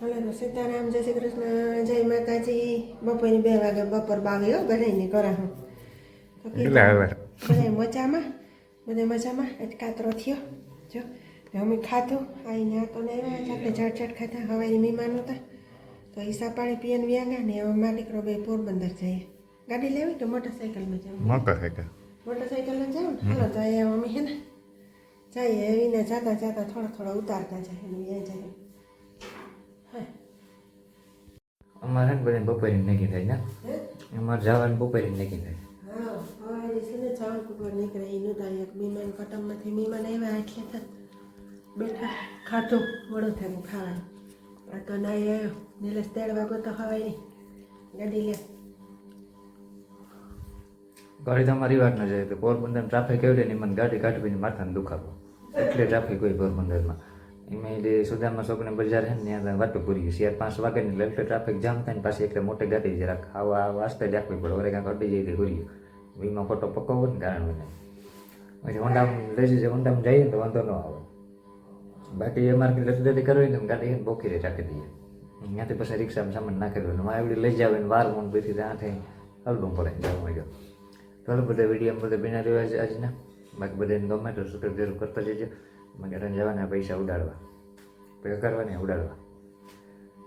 Hello Sitaram જય શ્રી કૃષ્ણ જય માતાજી. બપોરની બે વાગે બપોર બાવી હો બનાવીને કરા હું. બધા મજામાં? બધા મજામાં? એટલે કાતરો થયો. જો અમે ખાધું. આવીને આ તો આવ્યા જાતે ઝટઝટ ખાતા હવારી મહેમાન હતા. તો હિસા પાણી પીને વ્યાંગા ને હવે માલિક બે પોરબંદર જઈએ ગાડી લેવી તો મોટરસાઇકલમાં જાઉં મોટરસાઇકલ મોટરસાઇકલમાં જાવ ને? હાલો તો અહીંયા અમે હે ને જઈએ. એવીને જાતા જાતા થોડા થોડા ઉતારતા જાય એને જાય હા અમારે ને બધાને બપોરે નક્કી થાય ને? અમારે જવાનું બપોરે નક્કી થાય. નીકળે બેઠા ખાધું થયું ખાવાનું. આ તો ના આવ્યો નિલેશ તેડવા ગયો તો હવે નહીં. ગાડી લે. ગાડી તમારી વાત ન જાય તો પોરબંદર ટ્રાફિક એવડે નહીં મને ગાડી કાઢવી માથાને દુખાવો. એટલે ટ્રાફિક હોય પોરબંદરમાં. એમાં એ સુદામા ચોકની બજાર હે ને, ત્યાં વાતો પૂરી શેર પાંચ વાગે ને એટલે ટ્રાફિક જામ થાય ને પાછી એટલે મોટે ગાડી જરાક આવા વાસ્તે જ રાખવી પડે. વરે કાંક અડી જાય તો પૂરી વીમાં ફોટો પકવવો ને કારણ મને પછી હોન્ડામાં લઈ જઈએ હોન્ડામાં જઈએ તો વાંધો ન આવે. બાકી અમારે લસદરી કરવી ને ગાડી ને બોખીરે રાખી દઈએ. ત્યાંથી પછી રિક્ષામાં સામાન નાખી દો. મારે એવડી લઈ જાવ ને વાર મોન પછી ત્યાંથી હલવું પડે જવા મળ્યો તો બધા વીડિયો બધા બિના રહેવા આજના. બાકી બધાને ગમે તો સુટર જરૂર કરતા જજો. મને રન જવાના પૈસા ઉડાડવા. પૈસા કરવાને ઉડાડવા.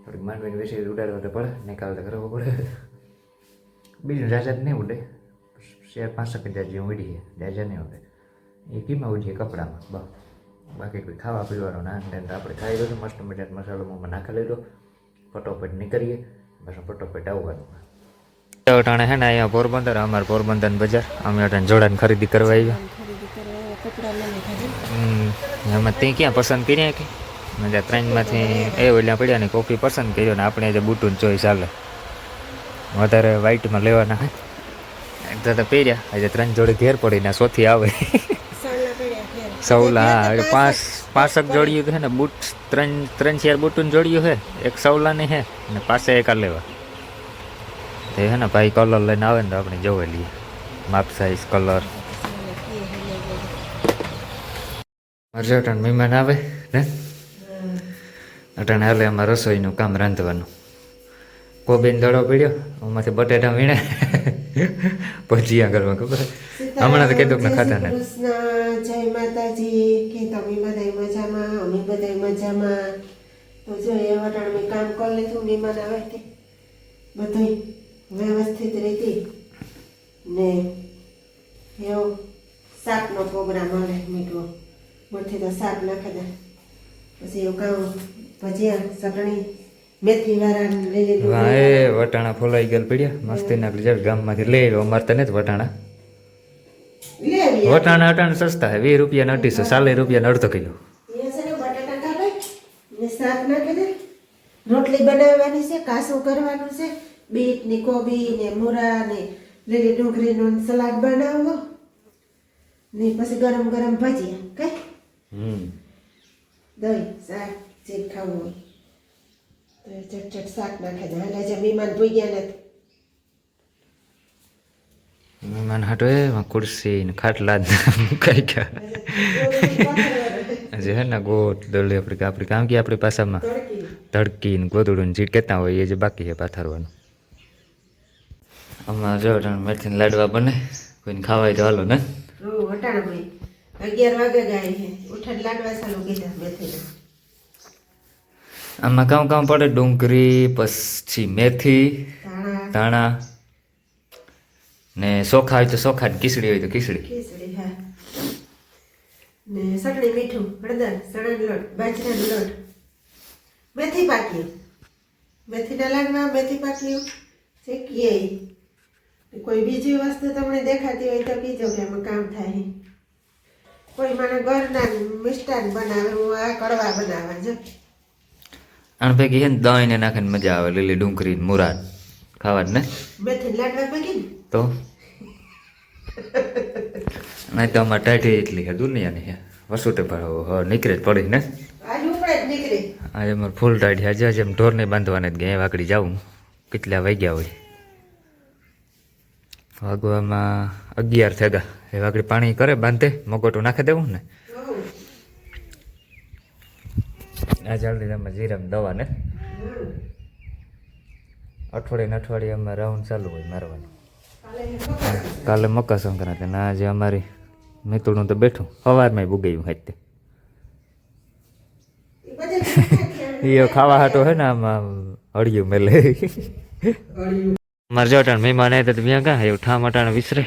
થોડીક માંડવીને વેસી ઉડાડવા તો પડે નિકાલ તો કરવો પડે. બીજું જાજા નહીં ઉડે. શેર પાંચસો કે જાજી ઉડીએ. જાજા નહીં ઉડે. એ કીમાં ઉડીએ કપડામાં? બસ. બાકી કોઈ ખાવા પીવાનો ના તો આપણે ખાઈ દો મસ્ત મજાનો મસાલો મોમાં નાખી લીધો. ફટોફટ નીકળીએ. બસ ફટોફટ આવવાનું. અટાણે હે ને અહીંયા પોરબંદર, અમારે પોરબંદર બજાર. અમે અટાણે જોડાને ખરીદી કરવા આવ્યા ખરીદી કરવા કપડાં લઈ લીધા હમ, એમાં તે ક્યાં પસંદ કર્યા કે? મજા ત્રણમાંથી એ ઓલ્યા પડ્યા ને કોફી પસંદ કર્યો ને આપણે જે બુટુન ચોઈસ ચાલે. વધારે વ્હાઈટમાં લેવાના તો તો પહેર્યા. આજે ત્રણ જોડે ઘેર પડીને સોથી આવે. સૌલા પાંચ પાંચક જોડિયું છે ને બૂટ ત્રણ ત્રણ ચાર બૂટનું જોડિયું છે. એક સૌલાની છે અને પાસે એક આ લેવા. તે હે ને ભાઈ કલર લઈને આવે ને તો આપણે જોવે લઈએ. માપ સાઈઝ કલર મારે અટાણ મહેમાન આવે ને? અટાણે હાલે એમાં રસોઈનું કામ રાંધવાનું. કોબીન દડો પીડ્યો એમાંથી બટેટા વીણે. પછી આગળ ખબર? હમણાં તો કીધું કે ખાતા ને જય માતાજી કે તમે બધા મજામાં અમે બધા મજામાં. તો જો એ વટાણ મેં કામ કરી લીધું મહેમાન આવે તે. બધું વ્યવસ્થિત રીતે. ને એવો શાકનો પ્રોગ્રામ આવે મીઠો. મોટી તો શાક નાખી દે પછી એવું કામ ભજીયા ચટણી મેથી વાળા લઈ લીધું. વાહ એ વટાણા ફોલાઈ ગયેલ પડ્યા. મસ્તી ના જાય ગામમાંથી લઈ લો અમારે તને જ વટાણા. વટાણા અટાણા સસ્તા હે વીસ રૂપિયા અઢીસો ચાલીસ રૂપિયા અડધો કિલો. રોટલી બનાવવાની છે કાસું કરવાનું છે. બીટની કોબી ને મૂરા ને લીલી ડુંગળીનું સલાડ બનાવવો ને પછી ગરમ ગરમ ભજીયા. દહીં શાક જે ખાવું હોય તો ચટચટ શાક નાખી. દે એટલે જે મહેમાન ભૂગ્યા નથી મહેમાન હાટો એ ખુરશી ને ખાટલા મુકાઈ ગયા. જે હે ને ગોટ દળી આપણે આપણે કામ કે આપણી પાસામાં તડકી ધડકી ને ગોદડું જે કહેતા હોય એ જે બાકી છે પાથરવાનું. આમાં જો મેથીને લાડવા બને કોઈને ખાવાય તો હાલો ને. હું ભાઈ. અગિયાર વાગે ગાય છે. ઉઠાડ લાડવા ચાલુ કીધા આમાં કામ કામ પડે? ડુંગળી પછી મેથી ધાણા. ને સોખા હોય તો સોખા ખીચડી હોય તો ખીચડી. ખીચડી હા. ને સગડી મીઠું હળદર ચણાનો લોટ બાજરાનો લોટ. મેથી પાક્યું મેથીના લાડવા મેથી પાક્યું. શેકીએ કોઈ બીજી વસ્તુ તમને દેખાતી હોય તો કીજો કે આમાં કામ થાય. કોઈ મને ઘરના મિષ્ટાન બનાવે હું આ કડવા બનાવવા જો આને ભેગી છે ને દહીં ને નાખીને મજા આવે લીલી ડુંગળી મુરાદ. ને? લાડવા પાકી તો? નહીં તો અમારે ટાઢી એટલી છે દુનિયાની છે. વસુટે હ નીકળે જ પડી ને. આજે અમારે ફૂલ ટાઢી આજે એમ ઢોરને બાંધવાને જ ગયા વાકડી જાઉં. કેટલા વાગ્યા હોય? વાગવામાં અગિયાર થયા એ વાગડી પાણી કરે બાંધે મગોટું નાખી દેવું ને. આ જલ્દી તમે જીરામ દવા ને. અઠવાડિયે ને અઠવાડિયે અમે રાઉન્ડ ચાલુ હોય મારવાનું. કાલે મકર સંક્રાંતિ ને આજે અમારી મિતુડું તો બેઠું. સવારમાં બુગાયું હાથે એ ખાવા હાટો હે ને આમાં હળિયું મેલે. મારે જો અટાણ મહેમાન આવ્યા તો ત્યાં કાં એવું ઠામ અટાણ વિસરે.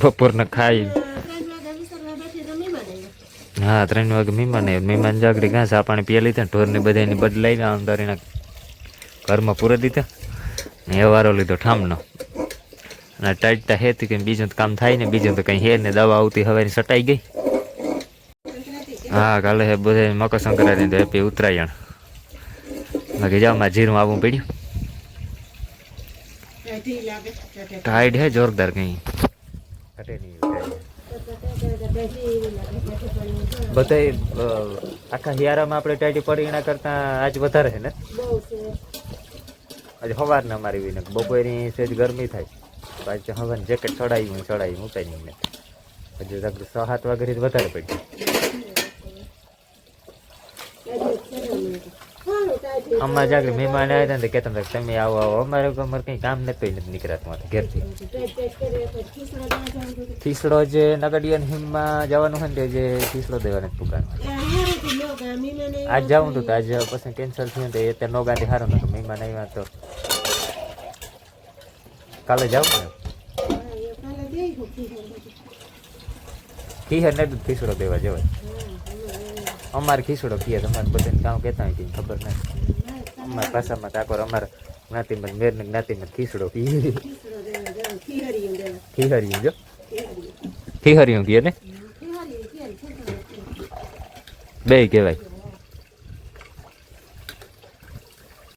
બપોરને ખાઈ. હા, ત્રણ વાગે મહેમાન આવ્યો મહેમાન જાગડી ઘાસ આ પાણી પીએ લીધા ઢોરને બધાની બદલાઈને અંદર એના ઘરમાં પૂરા દીધા. ને એ વારો લીધો ઠામનો. અને ટાઈટતા હેતી કે બીજું તો કામ થાય ને, બીજું તો કંઈ હે ને. દવા આવતી હવે સટાઈ ગઈ. હા, કાલે હે બધે મકર સંક્રાંતિ તો હેપી ઉત્તરાયણ. બાકી જાઓ, મારે જીરું આવવું પડ્યું. ઢીલ લાગે. ઢીલ ટાઈડ હે જોરદાર કઈ ઘટે નહીં લાગે. બધા આખા હિયારામાં આપણે ટાઈટી પડી એના કરતા આજ વધારે છે ને બહુ છે. આજે સવારના મારી હોય ને બપોરની સેજ ગરમી થાય પાછી હવાને જેકેટ ચડાવી હું ચડાવી મૂકાઈ ને હજુ સાત વાગે વધારે પડી સારું, ટાઈટ અમારે જાગડી મહેમાન આવ્યા હતા ને તો કહેતા હતા કે તમે આવો આવો અમારે અમારે કંઈ કામ નથી નથી નીકળ્યા તમારે ઘેરથી ટાઈટ ટાઈટ કરે તો ખીસડા દેવા જવાનું હતું. ખીસડો જે નગડિયન હિમમાં જવાનું હોય ને તે જે ખીસડો દેવાને દુકાન એ હારેથી નો ગા, મહેમાન આવ્યા. આજ જવું હતું તો આજે પછી કેન્સલ થયું તો એ ત્યાં નોગાથી સારું નતું મહેમાન આવ્યા તો કાલે જાવ ને હા, એ કાલે દેઈ હું ખીસડા બધું. ખીહર ને દૂધ ખીસડો દેવા જવાય હા, હા, અમારે ખીસડો કીએ તમારે બધાને ગામ કહેતા હોય કે ખબર નથી હા. અમારા ભાષામાં કાકોર અમારા જ્ઞાતિમાં મેર ને જ્ઞાતિમાં ખીસડો. ખીહરિયું જો ખીહરી કીએ ને ખીહરી. બે કહેવાય